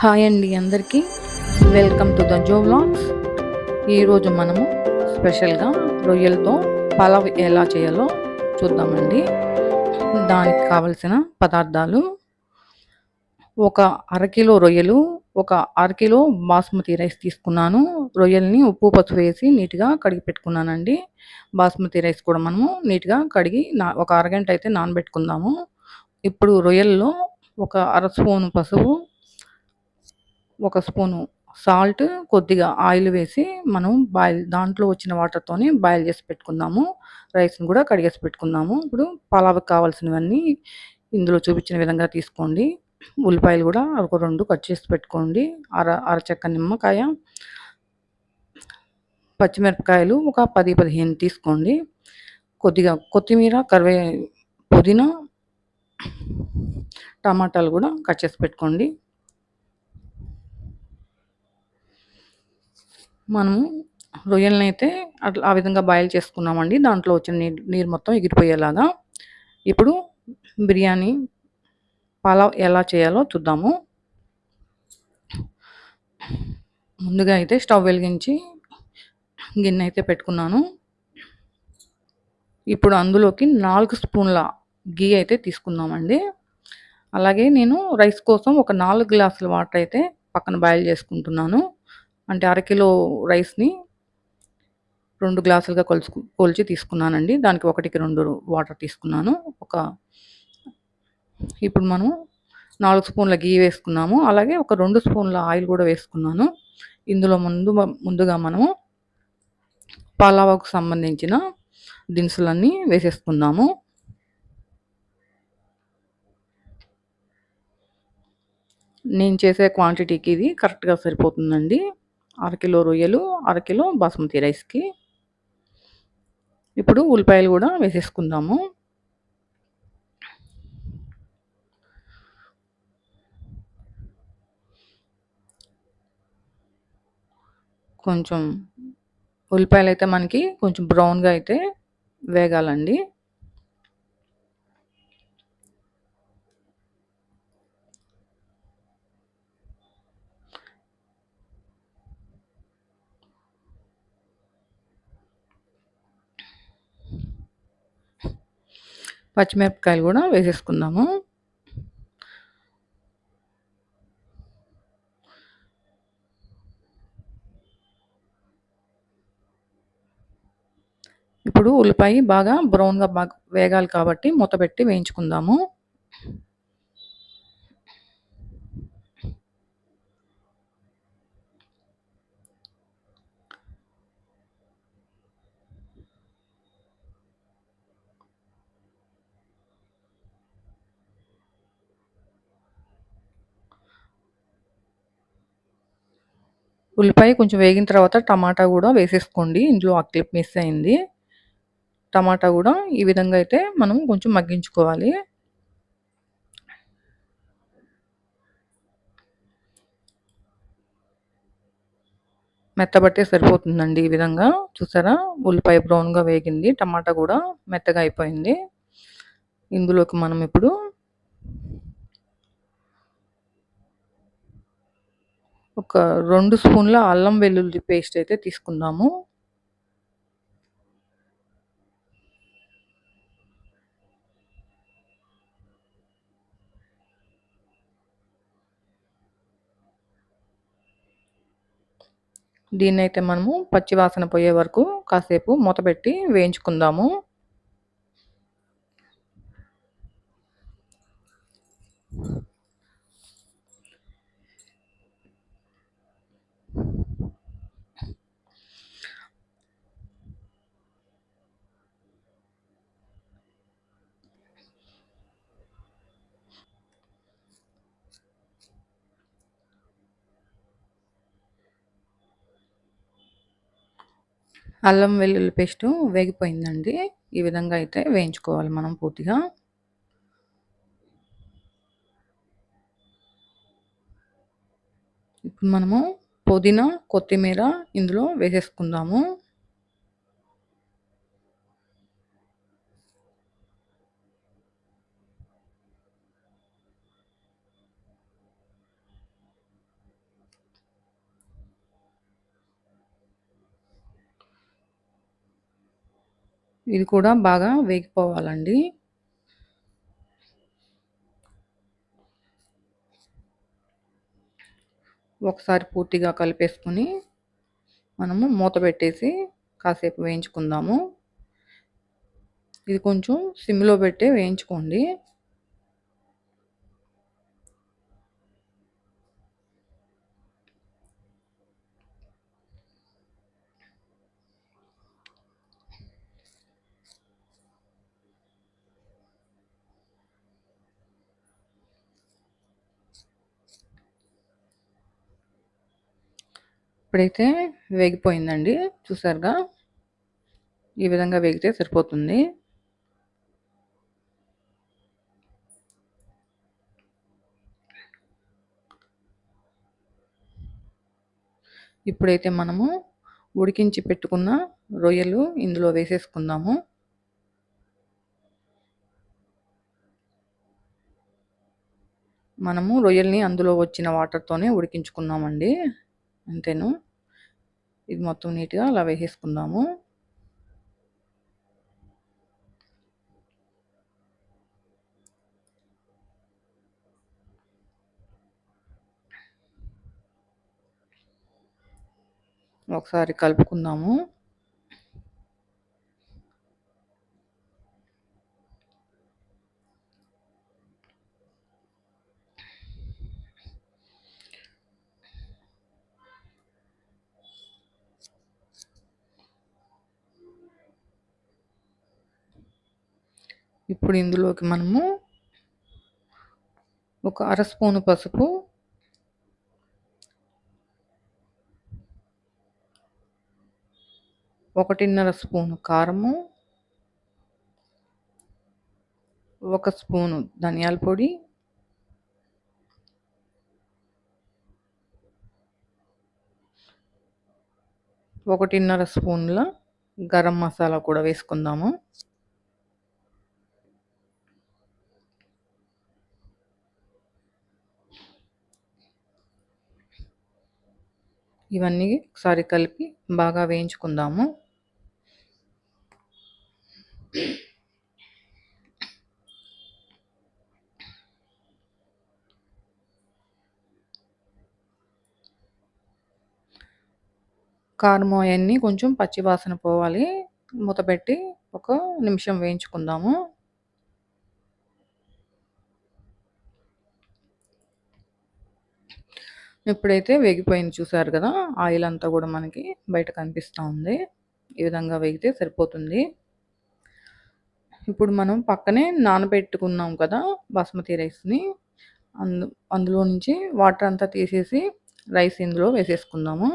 Hi అండి అందరికీ. Welcome to the Jo vlogs ఈరోజు మనము స్పెషల్గా రొయ్యలతో పలావ్ ఎలా చేయాలో చూద్దామండి. దానికి కావలసిన పదార్థాలు ఒక అరకిలో రొయ్యలు ఒక అరకిలో బాస్మతి రైస్ తీసుకున్నాను. రొయ్యల్ని ఉప్పు పసుపు వేసి నీట్గా కడిగి పెట్టుకున్నానండి. బాస్మతి రైస్ కూడా మనము నీట్గా కడిగి నా ఒక అరగంట అయితే నానబెట్టుకుందాము. ఇప్పుడు రొయ్యల్లో ఒక అర స్పూను పసుపు ఒక స్పూను సాల్ట్ కొద్దిగా ఆయిల్ వేసి మనం బాయిల్ దాంట్లో వచ్చిన వాటర్తోని బాయిల్ చేసి పెట్టుకుందాము. రైస్ని కూడా కడిగేసి పెట్టుకుందాము. ఇప్పుడు పలావ్కి కావాల్సినవన్నీ ఇందులో చూపించిన విధంగా తీసుకోండి. ఉల్లిపాయలు కూడా ఒక రెండు కట్ చేసి పెట్టుకోండి. అర అరచక్క నిమ్మకాయ పచ్చిమిరపకాయలు ఒక పది పదిహేను తీసుకోండి. కొద్దిగా కొత్తిమీర కరివే పుదీనా టమాటాలు కూడా కట్ చేసి పెట్టుకోండి. మనము రొయ్యలను అయితే అట్లా ఆ విధంగా బాయిల్ చేసుకున్నామండి. దాంట్లో వచ్చిన నీరు నీరు మొత్తం ఎగిరిపోయేలాగా. ఇప్పుడు బిర్యానీ పలావ్ ఎలా చేయాలో చూద్దాము. ముందుగా అయితే స్టవ్ వెలిగించి గిన్నె అయితే పెట్టుకున్నాను. ఇప్పుడు అందులోకి నాలుగు స్పూన్ల గీ అయితే తీసుకుందామండి. అలాగే నేను రైస్ కోసం ఒక నాలుగు గ్లాసుల వాటర్ అయితే పక్కన బాయిల్ చేసుకుంటున్నాను. అంటే అరకిలో రైస్ని రెండు గ్లాసులుగా కొలుచు కొలిచి తీసుకున్నానండి. దానికి ఒకటికి రెండు వాటర్ తీసుకున్నాను. ఒక ఇప్పుడు మనం నాలుగు స్పూన్ల గీ వేసుకున్నాము. అలాగే ఒక రెండు స్పూన్ల ఆయిల్ కూడా వేసుకున్నాను. ఇందులో ముందు ముందుగా మనము పలావాకు సంబంధించిన దినుసులన్నీ వేసేసుకుందాము. నేను చేసే క్వాంటిటీకి ఇది కరెక్ట్గా సరిపోతుందండి. అరకిలో రొయ్యలు అరకిలో బాస్మతి రైస్కి. ఇప్పుడు ఉల్లిపాయలు కూడా వేసేసుకుందాము. కొంచెం ఉల్లిపాయలు అయితే మనకి కొంచెం బ్రౌన్గా అయితే వేగాలండి. పచ్చిమిరపకాయలు కూడా వేసేసుకుందాము. ఇప్పుడు ఉల్లిపాయ బాగా బ్రౌన్గా బాగా వేగాలి కాబట్టి మూత పెట్టి వేయించుకుందాము. ఉల్లిపాయ కొంచెం వేగిన తర్వాత టమాటా కూడా వేసేసుకోండి. ఇందులో ఆ క్లిప్ మిస్ అయింది. టమాటా కూడా ఈ విధంగా అయితే మనం కొంచెం మగ్గించుకోవాలి. మెత్తబట్టే సరిపోతుందండి ఈ విధంగా. చూసారా? ఉల్లిపాయ బ్రౌన్గా వేగింది. టమాటా కూడా మెత్తగా అయిపోయింది. ఇందులోకి మనం ఇప్పుడు ఒక రెండు స్పూన్ల అల్లం వెల్లుల్లి పేస్ట్ అయితే తీసుకుందాము. దీన్నైతే మనము పచ్చివాసన పోయే వరకు కాసేపు మూత పెట్టి వేయించుకుందాము. అల్లం వెల్లుల్లి పేస్ట్ వేగిపోయిందండి. ఈ విధంగా అయితే వేయించుకోవాలి మనం పూర్తిగా. ఇప్పుడు మనము పుదీనా కొత్తిమీర ఇందులో వేసేసుకుందాము. ఇది కూడా బాగా వేగిపోవాలండి. ఒకసారి పూర్తిగా కలిపేసుకొని మనము మూత పెట్టేసి కాసేపు వేయించుకుందాము. ఇది కొంచెం సిమ్లో పెట్టే వేయించుకోండి. ఇప్పుడైతే వేగిపోయిందండి చూసారుగా? ఈ విధంగా వేగితే సరిపోతుంది. ఇప్పుడైతే మనము ఉడికించి పెట్టుకున్న రొయ్యలు ఇందులో వేసేసుకుందాము. మనము రొయ్యల్ని అందులో వచ్చిన వాటర్తోనే ఉడికించుకున్నామండి అంతేను. ఇది మొత్తం నీట్గా అలా వేసేసుకుందాము. ఒకసారి కలుపుకుందాము. ఇప్పుడు ఇందులోకి మనము ఒక అర స్పూను పసుపు ఒకటిన్నర స్పూను కారము ఒక స్పూను ధనియాల పొడి ఒకటిన్నర స్పూన్ల గరం మసాలా కూడా వేసుకుందాము. ఇవన్నీ ఒకసారి కలిపి బాగా వేయించుకుందాము. కారం అవన్నీ కొంచెం పచ్చి వాసన పోవాలి మూతపెట్టి ఒక నిమిషం వేయించుకుందాము. ఇప్పుడైతే వేగిపోయింది చూసారు కదా? ఆయిల్ అంతా కూడా మనకి బయట కనిపిస్తూ ఉంది. ఈ విధంగా వేగితే సరిపోతుంది. ఇప్పుడు మనం పక్కనే నానబెట్టుకున్నాం కదా బాస్మతి రైస్ని. అందు అందులో నుంచి వాటర్ అంతా తీసేసి రైస్ ఇందులో వేసేసుకుందాము.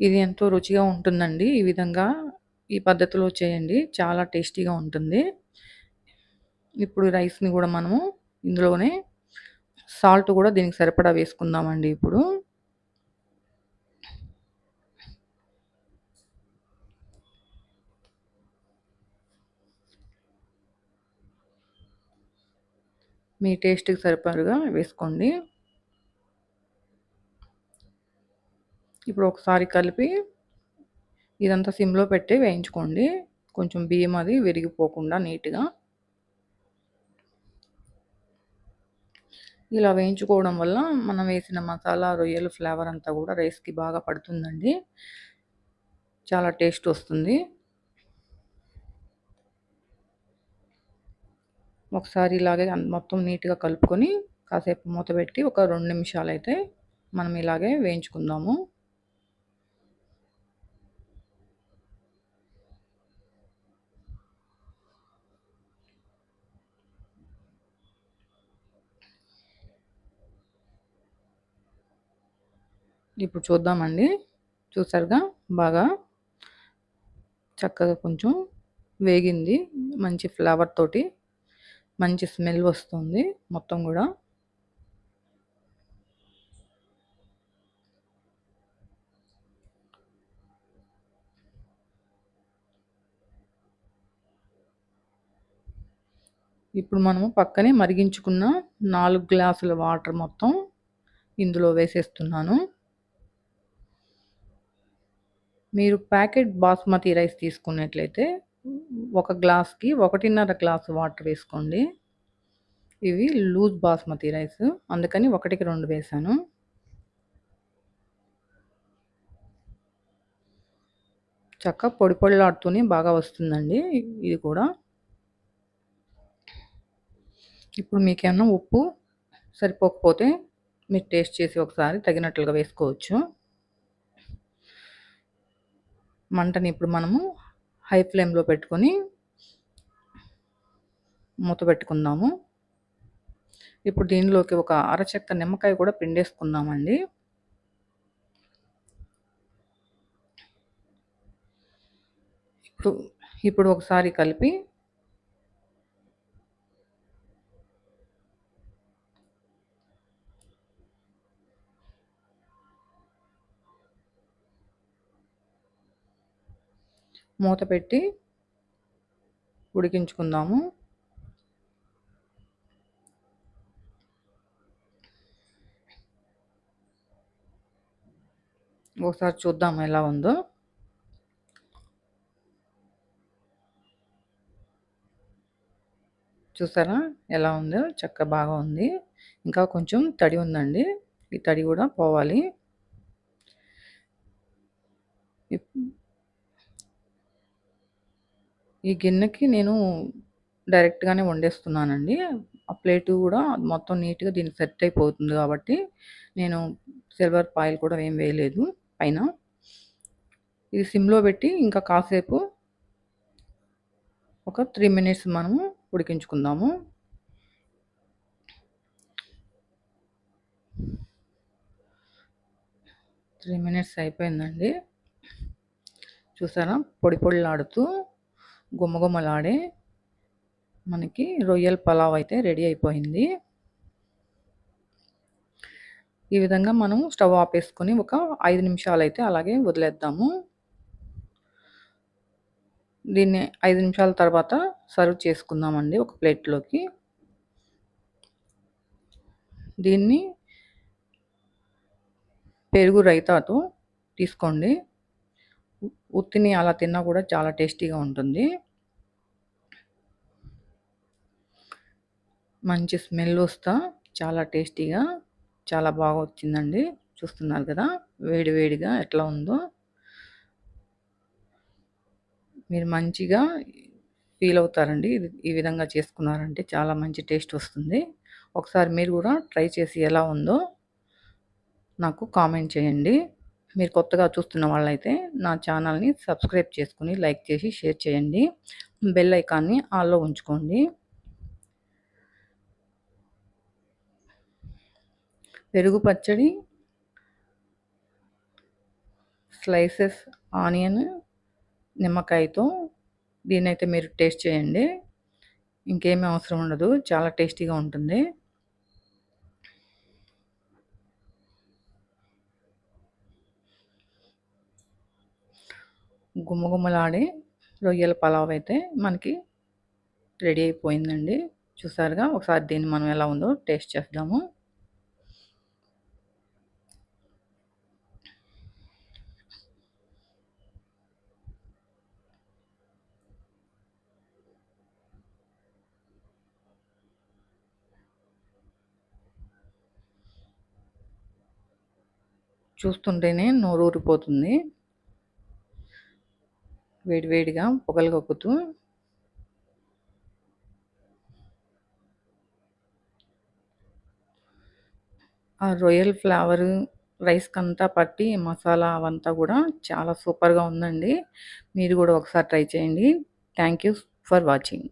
ఇది ఎంతో రుచిగా ఉంటుందండి. ఈ విధంగా ఈ పద్ధతిలో చేయండి. చాలా టేస్టీగా ఉంటుంది. ఇప్పుడు రైస్ని కూడా మనము ఇందులోనే సాల్ట్ కూడా దీనికి సరిపడా వేసుకుందామండి ఇప్పుడు. మీ టేస్ట్కి సరిపడగా వేసుకోండి. ఇప్పుడు ఒకసారి కలిపి ఇదంతా సిమ్లో పెట్టి వేయించుకోండి. కొంచెం బియ్యం అది విరిగిపోకుండా నీట్గా. ఇలా వేయించుకోవడం వల్ల మనం వేసిన మసాలా రొయ్యలు ఫ్లేవర్ అంతా కూడా రైస్కి బాగా పడుతుందండి. చాలా టేస్ట్ వస్తుంది. ఒకసారి ఇలాగే మొత్తం నీట్గా కలుపుకొని కాసేపు మూత పెట్టి ఒక రెండు నిమిషాలు అయితే మనం ఇలాగే వేయించుకుందాము. ఇప్పుడు చూద్దామండి. చూసారుగా? బాగా చక్కగా కొంచెం వేగింది. మంచి ఫ్లేవర్ తోటి మంచి స్మెల్ వస్తుంది మొత్తం కూడా. ఇప్పుడు మనము పక్కనే మరిగించుకున్న నాలుగు గ్లాసుల వాటర్ మొత్తం ఇందులో వేసేస్తున్నాను. మీరు ప్యాకెట్ బాస్మతి రైస్ తీసుకున్నట్లయితే ఒక గ్లాస్కి ఒకటిన్నర గ్లాస్ వాటర్ వేసుకోండి. ఇవి లూజ్ బాస్మతి రైస్. అందుకని ఒకటికి రెండు వేసాను. చక్క పొడి పొడిలాడుతూనే బాగా వస్తుందండి. ఇది కూడా. ఇప్పుడు మీకేమన్నా ఉప్పు సరిపోకపోతే మీరు టేస్ట్ చేసి ఒకసారి తగినట్లుగా వేసుకోవచ్చు. మంటని ఇప్పుడు మనము హై ఫ్లేమ్లో పెట్టుకొని మూత పెట్టుకుందాము. ఇప్పుడు దీనిలోకి ఒక అరచెక్క నిమ్మకాయ కూడా పిండేసుకుందామండి. ఇప్పుడు ఇప్పుడు ఒకసారి కలిపి మూత పెట్టి ఉడికించుకుందాము. ఒకసారి చూద్దాం ఎలా ఉందో. చూసారా? ఎలా ఉందో? చక్క బాగా ఉంది. ఇంకా కొంచెం తడి ఉందండి. ఈ తడి కూడా పోవాలి. ఈ గిన్నెకి నేను డైరెక్ట్గానే వండేస్తున్నానండి. ఆ ప్లేటు కూడా మొత్తం నీట్గా దీనికి సెట్ అయిపోతుంది కాబట్టి నేను సిల్వర్ పాయిల్ కూడా ఏం వేయలేదు పైన. ఇది సిమ్లో పెట్టి ఇంకా కాసేపు ఒక త్రీ మినిట్స్ మనము ఉడికించుకుందాము. త్రీ మినిట్స్ అయిపోయిందండి. చూసారా? పొడి పొడిలాడుతూ గుమ్మగుమ్మలాడే మనకి రొయ్యల పలావ్ అయితే రెడీ అయిపోయింది. ఈ విధంగా మనం స్టవ్ ఆపేసుకొని ఒక ఐదు నిమిషాలు అయితే అలాగే వదిలేద్దాము. దీన్ని ఐదు నిమిషాల తర్వాత సర్వ్ చేసుకుందామండి ఒక ప్లేట్లోకి. దీన్ని పెరుగు రైతాతో తీసుకోండి. ఉత్తిని అలా తిన్నా కూడా చాలా టేస్టీగా ఉంటుంది. మంచి స్మెల్ వస్తా చాలా టేస్టీగా చాలా బాగా వచ్చిందండి. చూస్తున్నారు కదా వేడి వేడిగా ఎట్లా ఉందో. మీరు మంచిగా ఫీల్ అవుతారండి. ఇది ఈ విధంగా చేసుకున్నారంటే చాలా మంచి టేస్ట్ వస్తుంది. ఒకసారి మీరు కూడా ట్రై చేసి ఎలా ఉందో నాకు కామెంట్ చేయండి. మీరు కొత్తగా చూస్తున్న వాళ్ళైతే నా ఛానల్ని సబ్స్క్రైబ్ చేసుకుని లైక్ చేసి షేర్ చేయండి. బెల్ ఐకాన్ని ఆల్లో ఉంచుకోండి. పెరుగు పచ్చడి స్లైసెస్ ఆనియన్ నిమ్మకాయతో దీన్నైతే మీరు టేస్ట్ చేయండి. ఇంకేమీ అవసరం ఉండదు. చాలా టేస్టీగా ఉంటుంది. గుమ్మగుమ్మలాడే రొయ్యల పలావ్ అయితే మనకి రెడీ అయిపోయిందండి. చూసారుగా? ఒకసారి దీన్ని మనం ఎలా ఉందో టేస్ట్ చేద్దాము. చూస్తుంటేనే నోరూరిపోతుంది. వేడివేడిగా పొగలు కక్కుతూ ఆ రొయ్యల్ ఫ్లేవర్ రైస్కి అంతా పట్టి మసాలా అవంతా కూడా చాలా సూపర్గా ఉందండి. మీరు కూడా ఒకసారి ట్రై చేయండి. Thank you for watching.